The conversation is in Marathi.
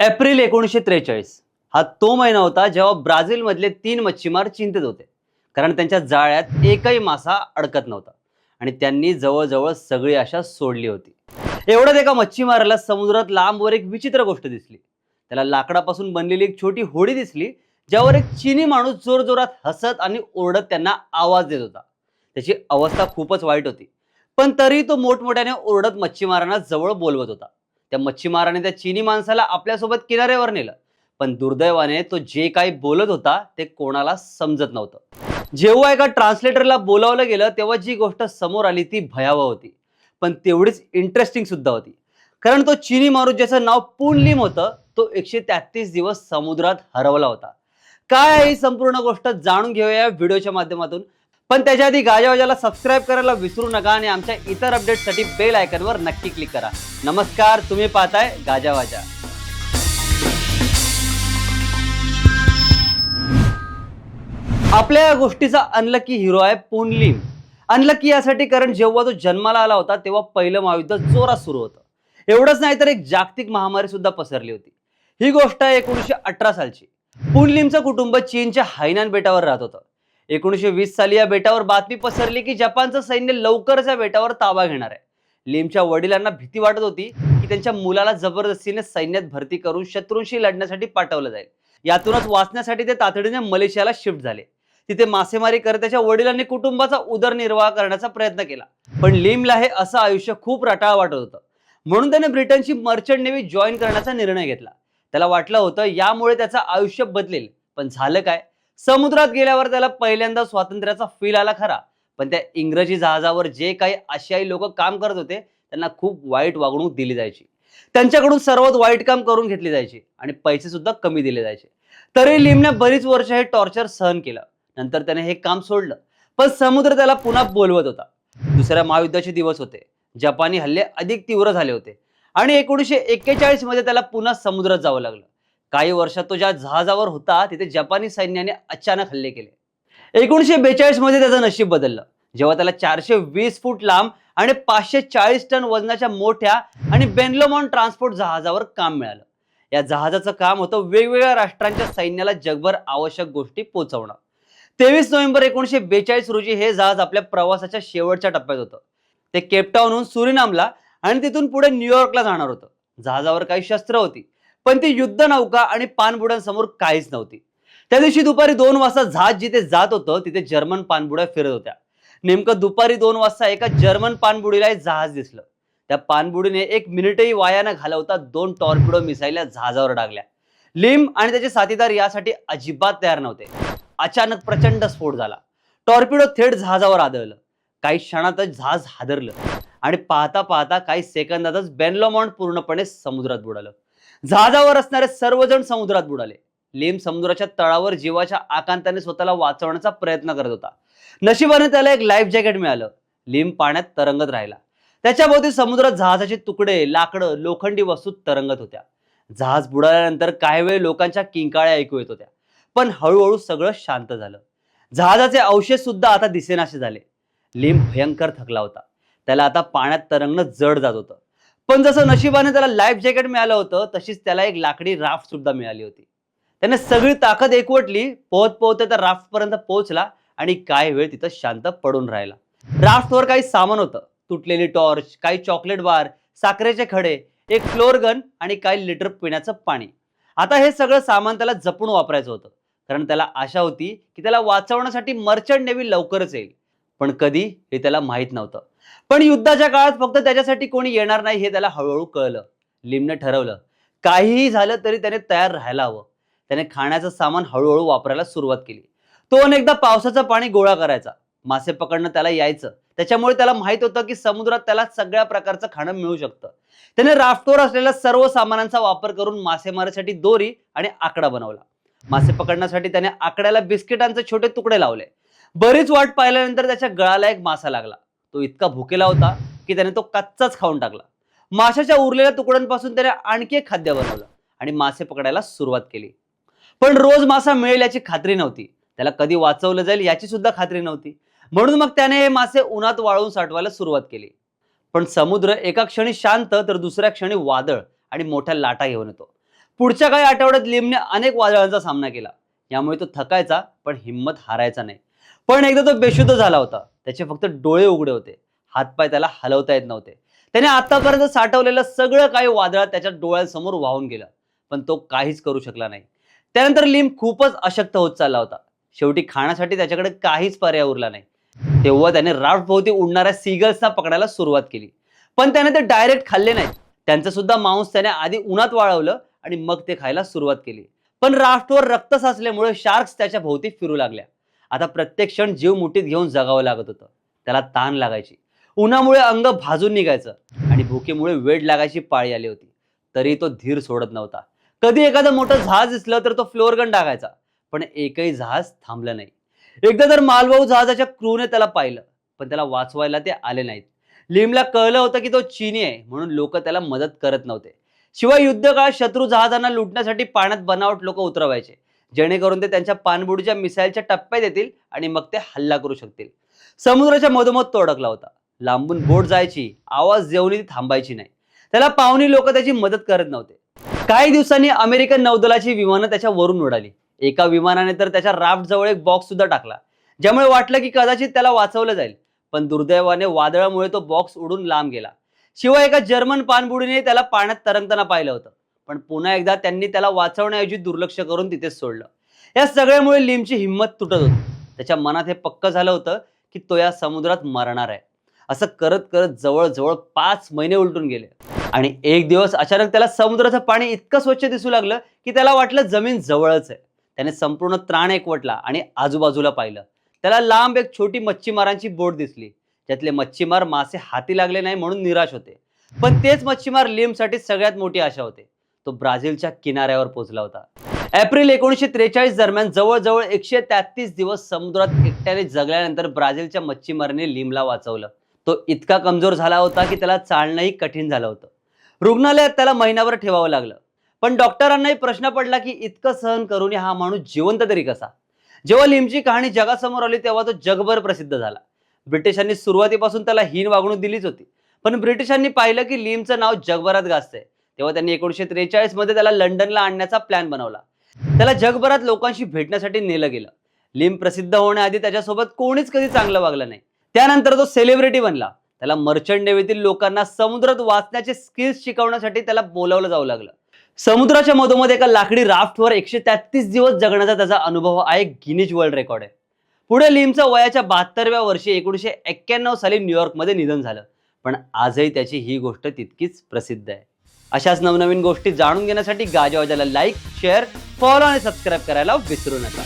एप्रिल एकोणीसशे त्रेचाळीस. हा तो महिना होता जेव्हा ब्राझीलमधले तीन मच्छीमार चिंतित होते. कारण त्यांच्या जाळ्यात एकही मासा अडकत नव्हता. आणि त्यांनी जवळजवळ सगळी आशा सोडली होती. एवढ्यात एका मच्छीमाराला समुद्रात लांबवर एक विचित्र गोष्ट दिसली. त्याला लाकडापासून बनलेली एक छोटी होडी दिसली ज्यावर एक चिनी माणूस जोरजोरात हसत आणि ओरडत त्यांना आवाज देत होता. त्याची अवस्था खूपच वाईट होती. पण तरी तो मोठमोठ्याने ओरडत मच्छीमारांना जवळ बोलवत होता. त्या मच्छीमाराने त्या चिनी माणसाला आपल्यासोबत किनाऱ्यावर नेलं. पण दुर्दैवाने तो जे काही बोलत होता ते कोणाला समजत नव्हतं. जेव्हा एका ट्रान्सलेटरला बोलावलं गेलं तेव्हा जी गोष्ट समोर आली ती भयावह होती. पण तेवढीच इंटरेस्टिंग सुद्धा होती. कारण तो चिनी माणूस ज्याचं नाव पुनलिम होतं तो एकशे तेहतीस दिवस समुद्रात हरवला होता. काय ही संपूर्ण गोष्ट जाणून घेऊया या व्हिडिओच्या माध्यमातून. पण त्याच्या आधी गाजावाजाला सबस्क्राईब करायला विसरू नका आणि आमच्या इतर अपडेटसाठी बेल आयकनवर नक्की क्लिक करा. नमस्कार तुम्ही पाहताय गाजावाजा. आपल्या या गोष्टीचा अनलकी हिरो आहे पुनलीन अनलकी यासाठी कारण जेव्हा तो जन्माला आला होता तेव्हा पहिलं महायुद्ध जोरात सुरू होतं. एवढंच नाही तर एक जागतिक महामारी सुद्धा पसरली होती. ही गोष्ट आहे एकोणीसशे अठरा सालची. पुनलीमचं कुटुंब चीनच्या हायनान बेटावर राहत होतं. एकोणीसशे वीस साली या बेटावर बातमी पसरली की जपानचं सैन्य लवकरच या बेटावर ताबा घेणार आहे. लिमच्या वडिलांना भीती वाटत होती की त्यांच्या मुलाला जबरदस्तीने सैन्यात भरती करून शत्रूंशी लढण्यासाठी पाठवलं जाईल. यातूनच वाचण्यासाठी ते तातडीने मलेशियाला शिफ्ट झाले. तिथे मासेमारी करत त्याच्या वडिलांनी कुटुंबाचा उदरनिर्वाह करण्याचा प्रयत्न केला. पण लिमला हे असं आयुष्य खूप रटाळ वाटत होतं. म्हणून त्याने ब्रिटनची मर्चंट नेव्ही जॉईन करण्याचा निर्णय घेतला. त्याला वाटलं होतं यामुळे त्याचं आयुष्य बदलेल. पण झालं काय? समुद्रात गेल्यावर त्याला पहिल्यांदा स्वातंत्र्याचा फील आला खरा. पण त्या इंग्रजी जहाजावर जे काही आशियाई लोक काम करत होते त्यांना खूप वाईट वागणूक दिली जायची. त्यांच्याकडून सर्वात वाईट काम करून घेतली जायची आणि पैसे सुद्धा कमी दिले जायचे. तरी लिमने बरीच वर्ष हे टॉर्चर सहन केलं. नंतर त्याने हे काम सोडलं. पण समुद्र त्याला पुन्हा बोलवत होता. दुसऱ्या महायुद्धाचे दिवस होते. जपानी हल्ले अधिक तीव्र झाले होते. आणि एकोणीसशे एक्केचाळीसमध्ये त्याला पुन्हा समुद्रात जावं लागलं. काही वर्षात तो ज्या जहाजावर होता तिथे जपानी सैन्याने अचानक हल्ले केले. एकोणीसशे बेचाळीसमध्ये त्याचं नशीब बदललं. जेव्हा त्याला चारशे वीस फूट लांब आणि पाचशे चाळीस टन वजनाच्या मोठ्या आणि बेनलोमॉन ट्रान्सपोर्ट जहाजावर काम मिळालं. या जहाजाचं काम होतं वेगवेगळ्या राष्ट्रांच्या सैन्याला जगभर आवश्यक गोष्टी पोहोचवणं तेवीस नोव्हेंबर एकोणीशे बेचाळीस रोजी हे जहाज आपल्या प्रवासाच्या शेवटच्या टप्प्यात होतं. ते केपटाऊनहून सुरिनामला आणि तिथून पुढे न्यूयॉर्कला जाणार होतं. जहाजावर काही शस्त्र होती. पण ती युद्ध नौका आणि पाणबुड्यांसमोर काहीच नव्हती. त्या दिवशी दुपारी दोन वाजता जहाज जिथे जात होतं तिथे जर्मन पाणबुड्या फिरत होत्या. नेमकं दुपारी दोन वाजता एका जर्मन पाणबुडीला एक जहाज दिसलं. त्या पाणबुडीने एक मिनिटही वाया न घालवता दोन टॉर्पिडो मिसाईल जहाजावर डागल्या. लिम आणि त्याचे साथीदार यासाठी अजिबात तयार नव्हते. अचानक प्रचंड स्फोट झाला. टॉर्पिडो थेट जहाजावर आदळलं. काही क्षणातच जहाज हादरलं आणि पाहता पाहता काही सेकंदातच बेनलोमॉन्ट पूर्णपणे समुद्रात बुडालं. जहाजावर असणारे सर्वजण समुद्रात बुडाले. लेम समुद्राच्या तळावर जीवाच्या आकांताने स्वतःला वाचवण्याचा प्रयत्न करत होता. नशिबाने त्याला एक लाईफ जॅकेट मिळालं. लेम पाण्यात तरंगत राहिला. त्याच्याभोवती समुद्रात जहाजाचे तुकडे लाकडं लोखंडी वस्तू तरंगत होत्या. जहाज बुडाल्यानंतर काही वेळ लोकांच्या किंकाळ्या ऐकू येत होत्या. पण हळूहळू सगळं शांत झालं. जहाजाचे अवशेष सुद्धा आता दिसेनासे झाले. लिम भयंकर थकला होता. त्याला आता पाण्यात तरंगणं जड जात होतं. पण जसं नशिबाने त्याला लाईफ जॅकेट मिळालं होतं तशीच त्याला एक लाकडी राफ्ट सुद्धा मिळाली होती. त्याने सगळी ताकद एकवटली पोहत पोहत त्या राफ्ट पर्यंत पोहोचला आणि काही वेळ तिथं शांत पडून राहिला. राफ्टवर काही सामान होतं. तुटलेली टॉर्च काही चॉकलेट बार साखरेचे खडे एक फ्लोर गन आणि काही लिटर पिण्याचं पाणी. आता हे सगळं सामान त्याला जपून वापरायचं होतं. कारण त्याला आशा होती की त्याला वाचवण्यासाठी मर्चंट नेव्ही लवकरच येईल. पण कधी हे त्याला माहीत नव्हतं. पण युद्धाच्या काळात फक्त त्याच्यासाठी कोणी येणार नाही हे त्याला हळूहळू कळलं. लिमनं ठरवलं. काहीही झालं तरी त्याने तयार राहायला हवं. त्याने खाण्याचं सामान हळूहळू वापरायला सुरुवात केली. तो अनेकदा पावसाचं पाणी गोळा करायचा. मासे पकडणं त्याला यायचं. त्याच्यामुळे त्याला माहीत होतं की समुद्रात त्याला सगळ्या प्रकारचं खाणं मिळू शकतं. त्याने राफ्टवर असलेल्या सर्व सामानांचा वापर करून मासेमारीसाठी दोरी आणि आकडा बनवला. मासे पकडण्यासाठी त्याने आकड्याला बिस्किटांचे छोटे तुकडे लावले. बरीच वाट पाहिल्यानंतर त्याच्या गळाला एक मासा लागला. तो इतका भुकेला होता की त्याने तो कच्चाच खाऊन टाकला. माशाच्या उरलेल्या तुकड्यांपासून त्याने आणखी एक खाद्य बनवलं आणि मासे पकडायला सुरुवात केली. पण रोज मासा मिळेल याची खात्री नव्हती. त्याला कधी वाचवलं जाईल याची सुद्धा खात्री नव्हती. म्हणून मग त्याने हे मासे उन्हात वाळवून साठवायला सुरुवात केली. पण समुद्र एका क्षणी शांत तर दुसऱ्या क्षणी वादळ आणि मोठ्या लाटा घेऊन येतो. पुढच्या काही आठवड्यात लिमने अनेक वादळांचा सामना केला. यामुळे तो थकायचा पण हिंमत हारायचा नाही. पण एकदा तो बेशुद्ध झाला होता. त्याचे फक्त डोळे उघडे होते. हातपाय त्याला हलवता येत नव्हते. त्याने आतापर्यंत साठवलेलं सगळं काही वादळात त्याच्या डोळ्यांसमोर वाहून गेलं. पण तो काहीच करू शकला नाही. त्यानंतर लिम खूपच अशक्त होत चालला होता. शेवटी खाण्यासाठी त्याच्याकडे काहीच पर्याय उरला नाही. तेव्हा त्याने राफ्ट भोवती उडणाऱ्या सीगल्सना पकडायला सुरुवात केली. पण त्याने ते डायरेक्ट खाल्ले नाहीत. त्यांचं सुद्धा मांस त्याने आधी उन्हात वाळवलं आणि मग ते खायला सुरुवात केली. पण राफ्टवर रक्त साचल्यामुळे शार्क्स त्याच्या भोवती फिरू लागल्या. आता प्रत्येक क्षण जीव मुठीत घेऊन जगावं लागत होतं. त्याला ताण लागायची. उन्हामुळे अंग भाजून निघायचं आणि भुकेमुळे वेळ लागायची पाळी आली होती. तरी तो धीर सोडत नव्हता. कधी एखादं मोठं जहाज दिसलं तर तो फ्लोअर गन टाकायचा. पण एकही जहाज थांबलं नाही. एकदा तर मालवाहू जहाजाच्या क्रूने त्याला पाहिलं पण त्याला वाचवायला ते आले नाहीत. लिमला कळलं होतं की तो चीनी आहे म्हणून लोक त्याला मदत करत नव्हते. शिवाय युद्धकाळात शत्रू जहाजांना लुटण्यासाठी पाण्यात बनावट लोक उतरवायचे. जेणेकरून ते त्यांच्या पाणबुडीच्या मिसाईलच्या टप्प्यात येतील आणि मग ते हल्ला करू शकतील. समुद्राच्या मधोमध तो अडकला होता. लांबून बोट जायची आवाज येऊनही ती थांबायची नाही. त्याला पाहुणी लोक त्याची मदत करत नव्हते. काही दिवसांनी अमेरिकन नौदलाची विमानं त्याच्या वरून उडाली. एका विमानाने तर त्याच्या राफ्ट जवळ एक बॉक्स सुद्धा टाकला. ज्यामुळे वाटलं की कदाचित त्याला वाचवलं जाईल. पण दुर्दैवाने वादळामुळे तो बॉक्स उडून लांब गेला. शिवाय एका जर्मन पाणबुडीने त्याला पाण्यात तरंगताना पाहिलं होतं. पण पुन्हा एकदा त्यांनी त्याला वाचवण्याऐवजी दुर्लक्ष करून तिथेच सोडलं. या सगळ्यामुळे लिमची हिंमत तुटत होती. त्याच्या मनात हे पक्क झालं होतं की तो या समुद्रात मरणार आहे. असं करत करत जवळजवळ पाच महिने उलटून गेले. आणि एक दिवस अचानक त्याला समुद्राचं पाणी इतकं स्वच्छ दिसू लागलं की त्याला वाटलं जमीन जवळच आहे. त्याने संपूर्ण त्राण एकवटला आणि आजूबाजूला पाहिलं. त्याला लांब एक छोटी मच्छीमारांची बोट दिसली. ज्यातले मच्छीमार मासे हाती लागले नाही म्हणून निराश होते. पण तेच मच्छीमार लिमसाठी सगळ्यात मोठी आशा होते. तो ब्राझीलच्या किनाऱ्यावर पोहोचला होता. एप्रिल एकोणीसशे त्रेचाळीस दरम्यान जवळजवळ एकशे तेहतीस दिवस समुद्रात एकट्याने जगल्यानंतर ब्राझीलच्या मच्छीमाराने लिमला वाचवलं. तो इतका कमजोर झाला होता की त्याला चालणंही कठीण झालं होतं. रुग्णालयात त्याला महिनाभर ठेवावं लागलं. पण डॉक्टरांनाही प्रश्न पडला की इतकं सहन करून हा माणूस जिवंत तरी कसा? जेव्हा लिमची कहाणी जगासमोर आली तेव्हा तो जगभर प्रसिद्ध झाला. ब्रिटिशांनी सुरुवातीपासून त्याला हीन वागणूक दिलीच होती. पण ब्रिटिशांनी पाहिलं की लिमचं नाव जगभरात गाजतंय. तेव्हा त्यांनी एकोणीसशे त्रेचाळीसमध्ये त्याला लंडनला आणण्याचा प्लॅन बनवला. त्याला जगभरात लोकांशी भेटण्यासाठी नेलं गेलं. लिम प्रसिद्ध होण्याआधी त्याच्यासोबत कोणीच कधी चांगलं वागलं नाही. त्यानंतर तो सेलिब्रिटी बनला. त्याला मर्चंट नेव्हीतील लोकांना समुद्रात वाचण्याचे स्किल्स शिकवण्यासाठी त्याला बोलावलं जाऊ लागलं. समुद्राच्या मधोमध एका लाकडी राफ्टवर एकशे तेहतीस दिवस जगण्याचा त्याचा अनुभव हा एक गिनीज वर्ल्ड रेकॉर्ड आहे. पुढे लिमचं वयाच्या बहात्तरव्या वर्षी एकोणीसशे एक्क्याण्णव साली न्यूयॉर्कमध्ये निधन झालं. पण आजही त्याची ही गोष्ट तितकीच प्रसिद्ध आहे. अशाच नवनवीन गोष्टी जाणून घेण्यासाठी गाजावाजाला लाईक शेअर फॉलो आणि सबस्क्राईब करायला विसरू नका.